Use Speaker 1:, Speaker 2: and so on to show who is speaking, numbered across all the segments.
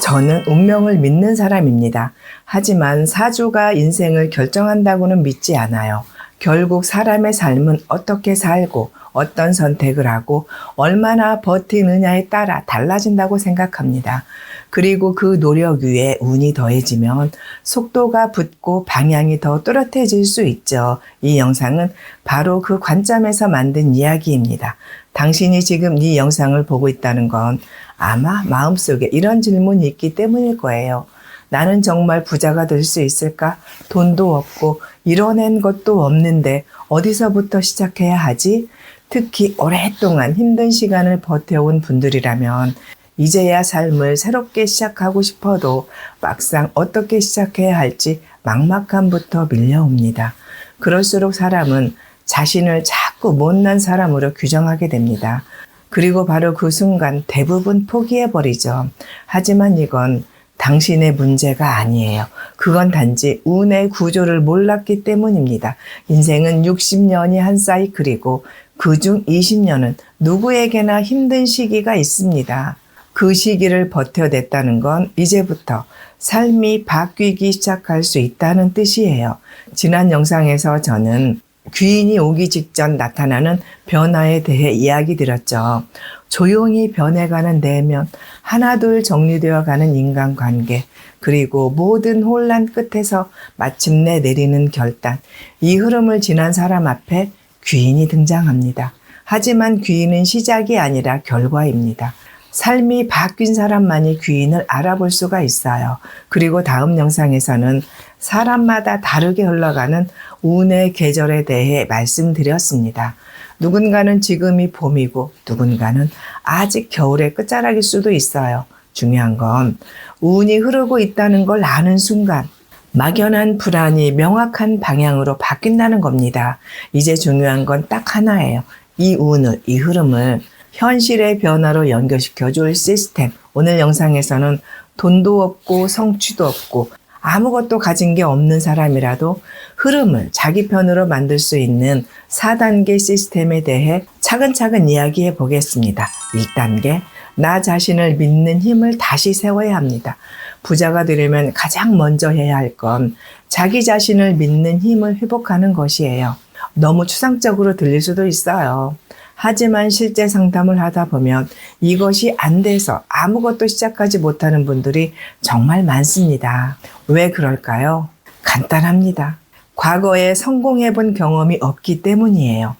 Speaker 1: 저는 운명을 믿는 사람입니다. 하지만 사주가 인생을 결정한다고는 믿지 않아요. 결국 사람의 삶은 어떻게 살고 어떤 선택을 하고 얼마나 버티느냐에 따라 달라진다고 생각합니다. 그리고 그 노력 위에 운이 더해지면 속도가 붙고 방향이 더 또렷해질 수 있죠. 이 영상은 바로 그 관점에서 만든 이야기입니다. 당신이 지금 이 영상을 보고 있다는 건 아마 마음속에 이런 질문이 있기 때문일 거예요. 나는 정말 부자가 될 수 있을까? 돈도 없고 이뤄낸 것도 없는데 어디서부터 시작해야 하지? 특히 오랫동안 힘든 시간을 버텨온 분들이라면 이제야 삶을 새롭게 시작하고 싶어도 막상 어떻게 시작해야 할지 막막함부터 밀려옵니다. 그럴수록 사람은 자신을 자꾸 못난 사람으로 규정하게 됩니다. 그리고 바로 그 순간 대부분 포기해버리죠. 하지만 이건 당신의 문제가 아니에요. 그건 단지 운의 구조를 몰랐기 때문입니다. 인생은 60년이 한 사이클이고 그 중 20년은 누구에게나 힘든 시기가 있습니다. 그 시기를 버텨냈다는 건 이제부터 삶이 바뀌기 시작할 수 있다는 뜻이에요. 지난 영상에서 저는 귀인이 오기 직전 나타나는 변화에 대해 이야기 드렸죠. 조용히 변해가는 내면, 하나둘 정리되어 가는 인간 관계, 그리고 모든 혼란 끝에서 마침내 내리는 결단, 이 흐름을 지난 사람 앞에 귀인이 등장합니다. 하지만 귀인은 시작이 아니라 결과입니다. 삶이 바뀐 사람만이 귀인을 알아볼 수가 있어요. 그리고 다음 영상에서는 사람마다 다르게 흘러가는 운의 계절에 대해 말씀드렸습니다. 누군가는 지금이 봄이고 누군가는 아직 겨울의 끝자락일 수도 있어요. 중요한 건 운이 흐르고 있다는 걸 아는 순간 막연한 불안이 명확한 방향으로 바뀐다는 겁니다. 이제 중요한 건 딱 하나예요. 이 운을, 이 흐름을 현실의 변화로 연결시켜 줄 시스템. 오늘 영상에서는 돈도 없고 성취도 없고 아무것도 가진 게 없는 사람이라도 흐름을 자기 편으로 만들 수 있는 4단계 시스템에 대해 차근차근 이야기해 보겠습니다. 1단계, 나 자신을 믿는 힘을 다시 세워야 합니다. 부자가 되려면 가장 먼저 해야 할 건 자기 자신을 믿는 힘을 회복하는 것이에요. 너무 추상적으로 들릴 수도 있어요. 하지만 실제 상담을 하다 보면 이것이 안 돼서 아무것도 시작하지 못하는 분들이 정말 많습니다. 왜 그럴까요? 간단합니다. 과거에 성공해 본 경험이 없기 때문이에요.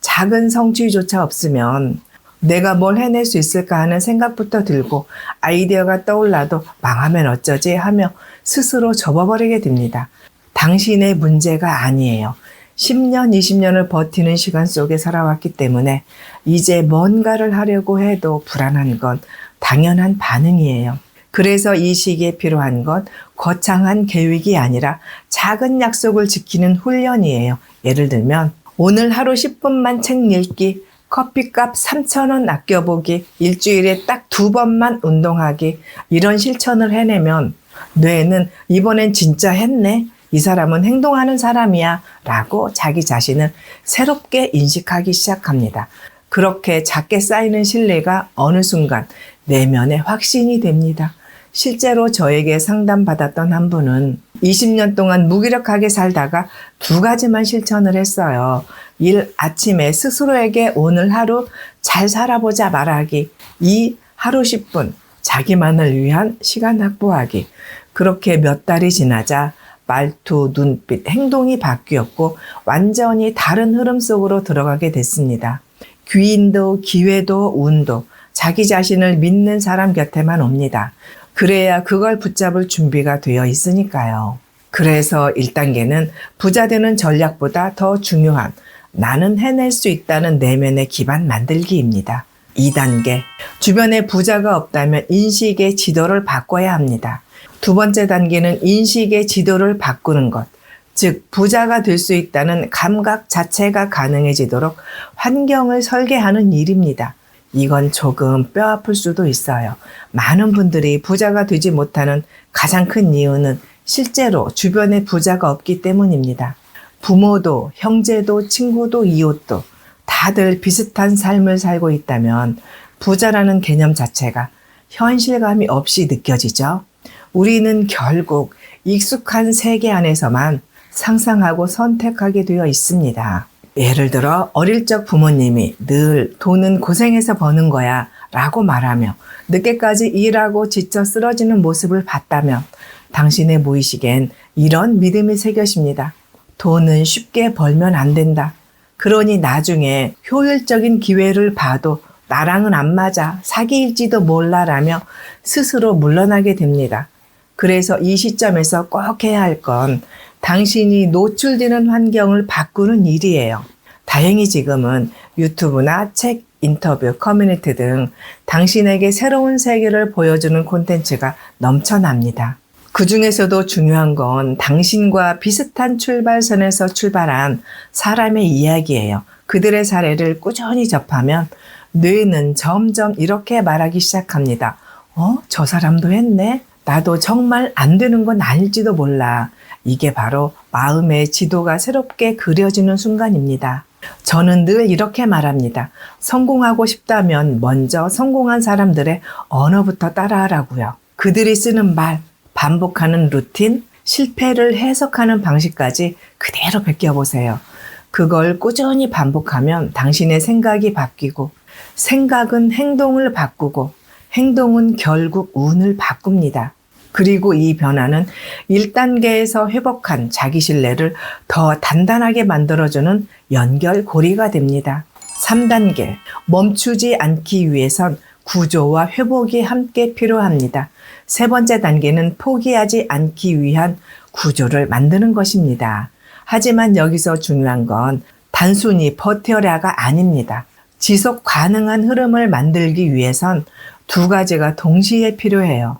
Speaker 1: 작은 성취조차 없으면 내가 뭘 해낼 수 있을까 하는 생각부터 들고 아이디어가 떠올라도 망하면 어쩌지 하며 스스로 접어버리게 됩니다. 당신의 문제가 아니에요. 10년, 20년을 버티는 시간 속에 살아왔기 때문에 이제 뭔가를 하려고 해도 불안한 건 당연한 반응이에요. 그래서 이 시기에 필요한 건 거창한 계획이 아니라 작은 약속을 지키는 훈련이에요. 예를 들면 오늘 하루 10분만 책 읽기, 커피값 3,000원 아껴보기, 일주일에 딱 두 번만 운동하기, 이런 실천을 해내면 뇌는 이번엔 진짜 했네. 이 사람은 행동하는 사람이야. 라고 자기 자신을 새롭게 인식하기 시작합니다. 그렇게 작게 쌓이는 신뢰가 어느 순간 내면에 확신이 됩니다. 실제로 저에게 상담받았던 한 분은 20년 동안 무기력하게 살다가 두 가지만 실천을 했어요. 일 아침에 스스로에게 오늘 하루 잘 살아보자 말하기. 이 하루 10분 자기만을 위한 시간 확보하기. 그렇게 몇 달이 지나자 말투, 눈빛, 행동이 바뀌었고 완전히 다른 흐름 속으로 들어가게 됐습니다. 귀인도 기회도 운도 자기 자신을 믿는 사람 곁에만 옵니다. 그래야 그걸 붙잡을 준비가 되어 있으니까요. 그래서 1단계는 부자 되는 전략보다 더 중요한 나는 해낼 수 있다는 내면의 기반 만들기입니다. 2단계. 주변에 부자가 없다면 인식의 지도를 바꿔야 합니다. 두 번째 단계는 인식의 지도를 바꾸는 것. 즉, 부자가 될 수 있다는 감각 자체가 가능해지도록 환경을 설계하는 일입니다. 이건 조금 뼈 아플 수도 있어요. 많은 분들이 부자가 되지 못하는 가장 큰 이유는 실제로 주변에 부자가 없기 때문입니다. 부모도, 형제도, 친구도, 이웃도 다들 비슷한 삶을 살고 있다면 부자라는 개념 자체가 현실감이 없이 느껴지죠. 우리는 결국 익숙한 세계 안에서만 상상하고 선택하게 되어 있습니다. 예를 들어 어릴 적 부모님이 늘 돈은 고생해서 버는 거야 라고 말하며 늦게까지 일하고 지쳐 쓰러지는 모습을 봤다면 당신의 무의식엔 이런 믿음이 새겨집니다. 돈은 쉽게 벌면 안 된다. 그러니 나중에 효율적인 기회를 봐도 나랑은 안 맞아 사기일지도 몰라라며 스스로 물러나게 됩니다. 그래서 이 시점에서 꼭 해야 할 건 당신이 노출되는 환경을 바꾸는 일이에요. 다행히 지금은 유튜브나 책, 인터뷰, 커뮤니티 등 당신에게 새로운 세계를 보여주는 콘텐츠가 넘쳐납니다. 그 중에서도 중요한 건 당신과 비슷한 출발선에서 출발한 사람의 이야기예요. 그들의 사례를 꾸준히 접하면 뇌는 점점 이렇게 말하기 시작합니다. 어? 저 사람도 했네? 나도 정말 안 되는 건 아닐지도 몰라. 이게 바로 마음의 지도가 새롭게 그려지는 순간입니다. 저는 늘 이렇게 말합니다. 성공하고 싶다면 먼저 성공한 사람들의 언어부터 따라하라고요. 그들이 쓰는 말, 반복하는 루틴, 실패를 해석하는 방식까지 그대로 베껴보세요. 그걸 꾸준히 반복하면 당신의 생각이 바뀌고, 생각은 행동을 바꾸고, 행동은 결국 운을 바꿉니다. 그리고 이 변화는 1단계에서 회복한 자기 신뢰를 더 단단하게 만들어주는 연결고리가 됩니다. 3단계, 멈추지 않기 위해선 구조와 회복이 함께 필요합니다. 세 번째 단계는 포기하지 않기 위한 구조를 만드는 것입니다. 하지만 여기서 중요한 건 단순히 버텨라가 아닙니다. 지속 가능한 흐름을 만들기 위해선 두 가지가 동시에 필요해요.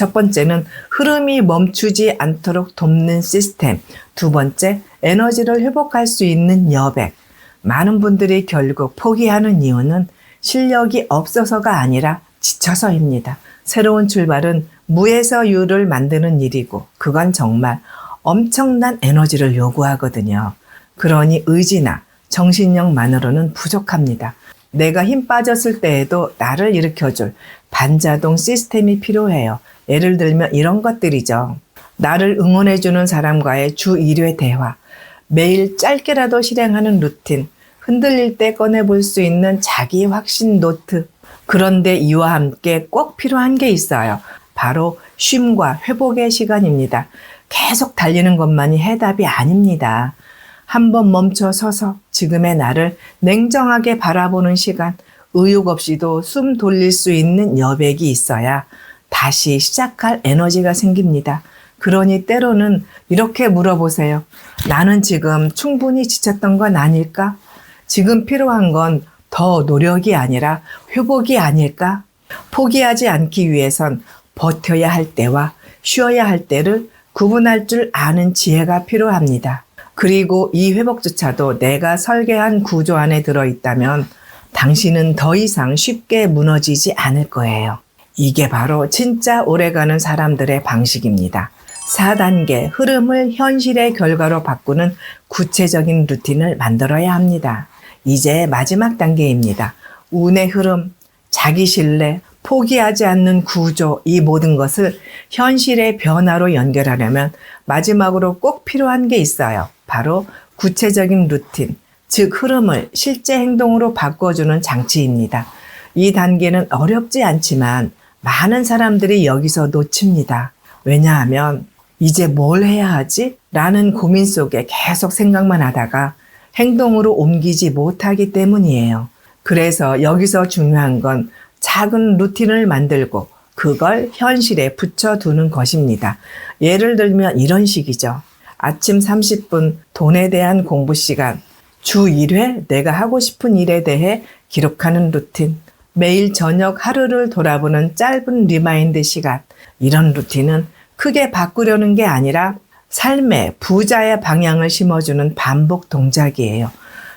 Speaker 1: 첫 번째는 흐름이 멈추지 않도록 돕는 시스템. 두 번째, 에너지를 회복할 수 있는 여백. 많은 분들이 결국 포기하는 이유는 실력이 없어서가 아니라 지쳐서입니다. 새로운 출발은 무에서 유를 만드는 일이고, 그건 정말 엄청난 에너지를 요구하거든요. 그러니 의지나 정신력만으로는 부족합니다. 내가 힘 빠졌을 때에도 나를 일으켜줄 반자동 시스템이 필요해요. 예를 들면 이런 것들이죠. 나를 응원해주는 사람과의 주 1회 대화, 매일 짧게라도 실행하는 루틴, 흔들릴 때 꺼내볼 수 있는 자기 확신 노트. 그런데 이와 함께 꼭 필요한 게 있어요. 바로 쉼과 회복의 시간입니다. 계속 달리는 것만이 해답이 아닙니다. 한번 멈춰 서서 지금의 나를 냉정하게 바라보는 시간, 의욕 없이도 숨 돌릴 수 있는 여백이 있어야 다시 시작할 에너지가 생깁니다. 그러니 때로는 이렇게 물어보세요. 나는 지금 충분히 지쳤던 건 아닐까? 지금 필요한 건 더 노력이 아니라 회복이 아닐까? 포기하지 않기 위해선 버텨야 할 때와 쉬어야 할 때를 구분할 줄 아는 지혜가 필요합니다. 그리고 이 회복조차도 내가 설계한 구조 안에 들어있다면 당신은 더 이상 쉽게 무너지지 않을 거예요. 이게 바로 진짜 오래가는 사람들의 방식입니다. 4단계 흐름을 현실의 결과로 바꾸는 구체적인 루틴을 만들어야 합니다. 이제 마지막 단계입니다. 운의 흐름, 자기 신뢰, 포기하지 않는 구조, 이 모든 것을 현실의 변화로 연결하려면 마지막으로 꼭 필요한 게 있어요. 바로 구체적인 루틴, 즉 흐름을 실제 행동으로 바꿔주는 장치입니다. 이 단계는 어렵지 않지만 많은 사람들이 여기서 놓칩니다. 왜냐하면 이제 뭘 해야 하지? 라는 고민 속에 계속 생각만 하다가 행동으로 옮기지 못하기 때문이에요. 그래서 여기서 중요한 건 작은 루틴을 만들고 그걸 현실에 붙여두는 것입니다. 예를 들면 이런 식이죠. 아침 30분 돈에 대한 공부 시간, 주 1회 내가 하고 싶은 일에 대해 기록하는 루틴, 매일 저녁 하루를 돌아보는 짧은 리마인드 시간, 이런 루틴은 크게 바꾸려는 게 아니라 삶의 부자의 방향을 심어주는 반복 동작이에요.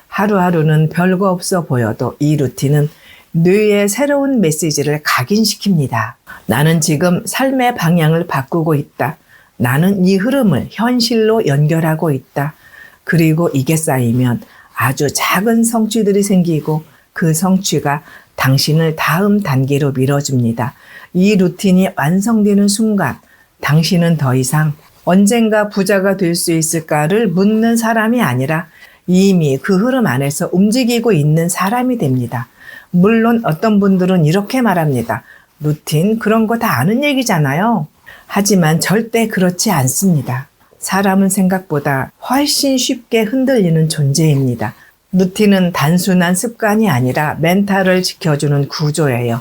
Speaker 1: 하루하루는 별거 없어 보여도 이 루틴은 뇌에 새로운 메시지를 각인시킵니다. 나는 지금 삶의 방향을 바꾸고 있다. 나는 이 흐름을 현실로 연결하고 있다. 그리고 이게 쌓이면 아주 작은 성취들이 생기고 그 성취가 당신을 다음 단계로 밀어줍니다. 이 루틴이 완성되는 순간 당신은 더 이상 언젠가 부자가 될 수 있을까를 묻는 사람이 아니라 이미 그 흐름 안에서 움직이고 있는 사람이 됩니다. 물론 어떤 분들은 이렇게 말합니다. 루틴 그런 거 다 아는 얘기잖아요. 하지만 절대 그렇지 않습니다. 사람은 생각보다 훨씬 쉽게 흔들리는 존재입니다. 루틴은 단순한 습관이 아니라 멘탈을 지켜주는 구조예요.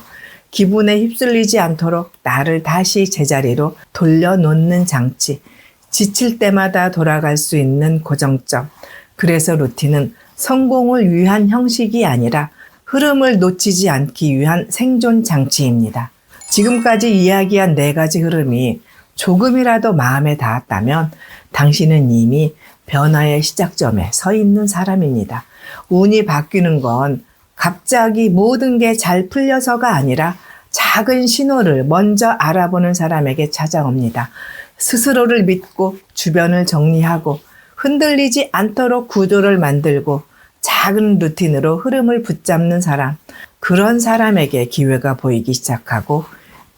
Speaker 1: 기분에 휩쓸리지 않도록 나를 다시 제자리로 돌려놓는 장치. 지칠 때마다 돌아갈 수 있는 고정점. 그래서 루틴은 성공을 위한 형식이 아니라 흐름을 놓치지 않기 위한 생존 장치입니다. 지금까지 이야기한 네 가지 흐름이 조금이라도 마음에 닿았다면 당신은 이미 변화의 시작점에 서 있는 사람입니다. 운이 바뀌는 건 갑자기 모든 게 잘 풀려서가 아니라 작은 신호를 먼저 알아보는 사람에게 찾아옵니다. 스스로를 믿고 주변을 정리하고 흔들리지 않도록 구조를 만들고 작은 루틴으로 흐름을 붙잡는 사람, 그런 사람에게 기회가 보이기 시작하고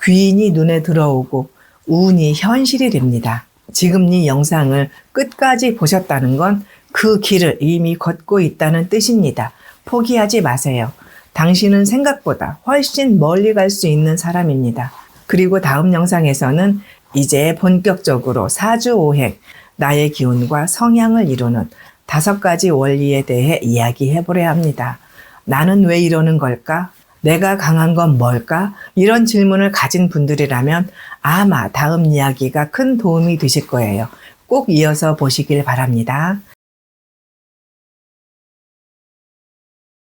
Speaker 1: 귀인이 눈에 들어오고 운이 현실이 됩니다. 지금 이 영상을 끝까지 보셨다는 건 그 길을 이미 걷고 있다는 뜻입니다. 포기하지 마세요. 당신은 생각보다 훨씬 멀리 갈 수 있는 사람입니다. 그리고 다음 영상에서는 이제 본격적으로 사주오행, 나의 기운과 성향을 이루는 다섯 가지 원리에 대해 이야기해 보려 합니다. 나는 왜 이러는 걸까? 내가 강한 건 뭘까? 이런 질문을 가진 분들이라면 아마 다음 이야기가 큰 도움이 되실 거예요. 꼭 이어서 보시길 바랍니다.